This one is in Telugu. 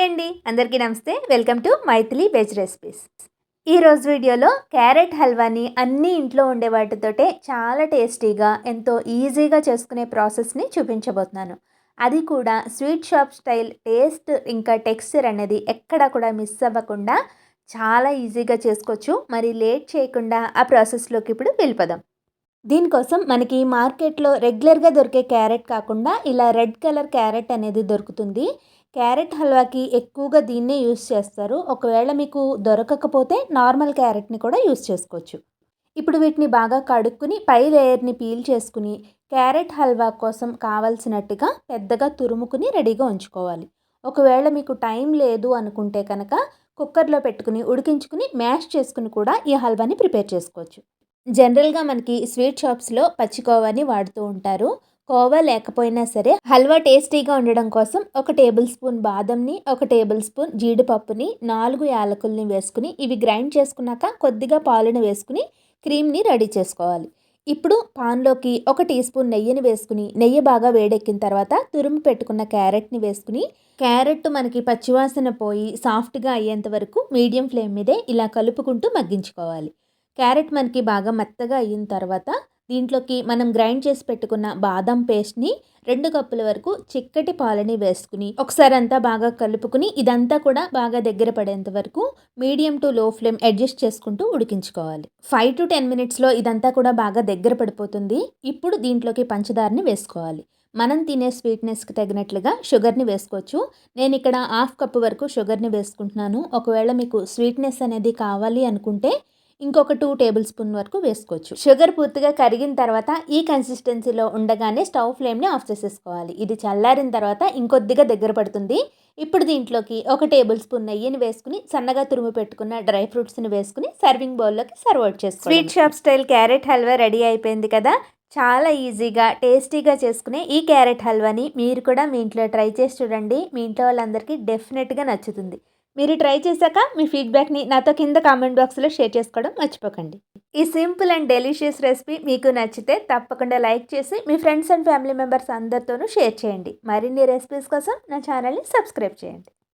హాయ్ అండి. అందరికీ నమస్తే. Welcome to Maithili veg recipes. ఈరోజు వీడియోలో క్యారెట్ హల్వాని అన్ని ఇంట్లో ఉండే వాటితోటే చాలా టేస్టీగా ఎంతో ఈజీగా చేసుకునే ప్రాసెస్ని చూపించబోతున్నాను. అది కూడా స్వీట్ షాప్ స్టైల్ టేస్ట్ ఇంకా టెక్స్చర్ అనేది ఎక్కడ కూడా మిస్ అవ్వకుండా చాలా ఈజీగా చేసుకోవచ్చు. మరి లేట్ చేయకుండా ఆ ప్రాసెస్లోకి ఇప్పుడు వెళ్ళిపోదాం. దీనికోసం మనకి మార్కెట్లో రెగ్యులర్గా దొరికే క్యారెట్ కాకుండా ఇలా రెడ్ కలర్ క్యారెట్ అనేది దొరుకుతుంది. క్యారెట్ హల్వాకి ఎక్కువగా దీన్నే యూస్ చేస్తారు. ఒకవేళ మీకు దొరకకపోతే నార్మల్ క్యారెట్ని కూడా యూస్ చేసుకోవచ్చు. ఇప్పుడు వీటిని బాగా కడుక్కుని పై లేయర్ని పీల్ చేసుకుని క్యారెట్ హల్వా కోసం కావలసినట్టుగా పెద్దగా తురుముకుని రెడీగా ఉంచుకోవాలి. ఒకవేళ మీకు టైం లేదు అనుకుంటే కనుక కుక్కర్లో పెట్టుకుని ఉడికించుకుని మ్యాష్ చేసుకుని కూడా ఈ హల్వాని ప్రిపేర్ చేసుకోవచ్చు. జనరల్గా మనకి స్వీట్ షాప్స్లో పచ్చికోవాని వాడుతూ ఉంటారు. కోవా లేకపోయినా సరే హల్వా టేస్టీగా ఉండడం కోసం ఒక టేబుల్ స్పూన్ బాదంని ఒక టేబుల్ స్పూన్ జీడిపప్పుని నాలుగు యాలకుల్ని వేసుకుని ఇవి గ్రైండ్ చేసుకున్నాక కొద్దిగా పాలను వేసుకుని క్రీమ్ని రెడీ చేసుకోవాలి. ఇప్పుడు పాన్లోకి ఒక టీ స్పూన్ నెయ్యిని వేసుకుని నెయ్యి బాగా వేడెక్కిన తర్వాత తురుము పెట్టుకున్న క్యారెట్ని వేసుకుని క్యారెట్ మనకి పచ్చివాసన పోయి సాఫ్ట్గా అయ్యేంత వరకు మీడియం ఫ్లేమ్ మీదే ఇలా కలుపుకుంటూ మగ్గించుకోవాలి. క్యారెట్ మనకి బాగా మెత్తగా అయిన తర్వాత దీంట్లోకి మనం గ్రైండ్ చేసి పెట్టుకున్న బాదం పేస్ట్ని రెండు కప్పుల వరకు చిక్కటి పాలని వేసుకుని ఒకసారి అంతా బాగా కలుపుకుని ఇదంతా కూడా బాగా దగ్గర పడేంత వరకు medium to low flame adjust చేసుకుంటూ ఉడికించుకోవాలి. ఫైవ్ టు టెన్ మినిట్స్లో ఇదంతా కూడా బాగా దగ్గర పడిపోతుంది. ఇప్పుడు దీంట్లోకి పంచదారని వేసుకోవాలి. మనం తినే స్వీట్నెస్కి తగినట్లుగా షుగర్ని వేసుకోవచ్చు. నేను ఇక్కడ హాఫ్ కప్ వరకు షుగర్ని వేసుకుంటున్నాను. ఒకవేళ మీకు స్వీట్నెస్ అనేది కావాలి అనుకుంటే ఇంకొక టూ టేబుల్ స్పూన్ వరకు వేసుకోవచ్చు. షుగర్ పూర్తిగా కరిగిన తర్వాత ఈ కన్సిస్టెన్సీలో ఉండగానే స్టవ్ ఫ్లేమ్ని ఆఫ్ చేసేసుకోవాలి. ఇది చల్లారిన తర్వాత ఇంకొద్దిగా దగ్గర పడుతుంది. ఇప్పుడు దీంట్లోకి ఒక టేబుల్ స్పూన్ నెయ్యిని వేసుకుని సన్నగా తురుము పెట్టుకున్న డ్రై ఫ్రూట్స్ని వేసుకుని సర్వింగ్ బౌల్లోకి సర్వ్ అవుట్ చేసుకోవాలి. Sweet shop style carrot halwa ready అయిపోయింది కదా? చాలా ఈజీగా టేస్టీగా చేసుకునే ఈ క్యారెట్ హల్వాని మీరు కూడా మీ ఇంట్లో ట్రై చేసి చూడండి. మీ ఇంట్లో వాళ్ళందరికీ డెఫినెట్గా నచ్చుతుంది. మీరు ట్రై చేశాక మీ ఫీడ్బ్యాక్ని నాతో కింద కామెంట్ బాక్స్లో షేర్ చేసుకోవడం మర్చిపోకండి. ఈ సింపుల్ అండ్ డెలిషియస్ రెసిపీ మీకు నచ్చితే తప్పకుండా లైక్ చేసి మీ ఫ్రెండ్స్ అండ్ ఫ్యామిలీ మెంబర్స్ అందరితోనూ షేర్ చేయండి. మరిన్ని రెసిపీస్ కోసం నా ఛానల్ని సబ్స్క్రైబ్ చేయండి.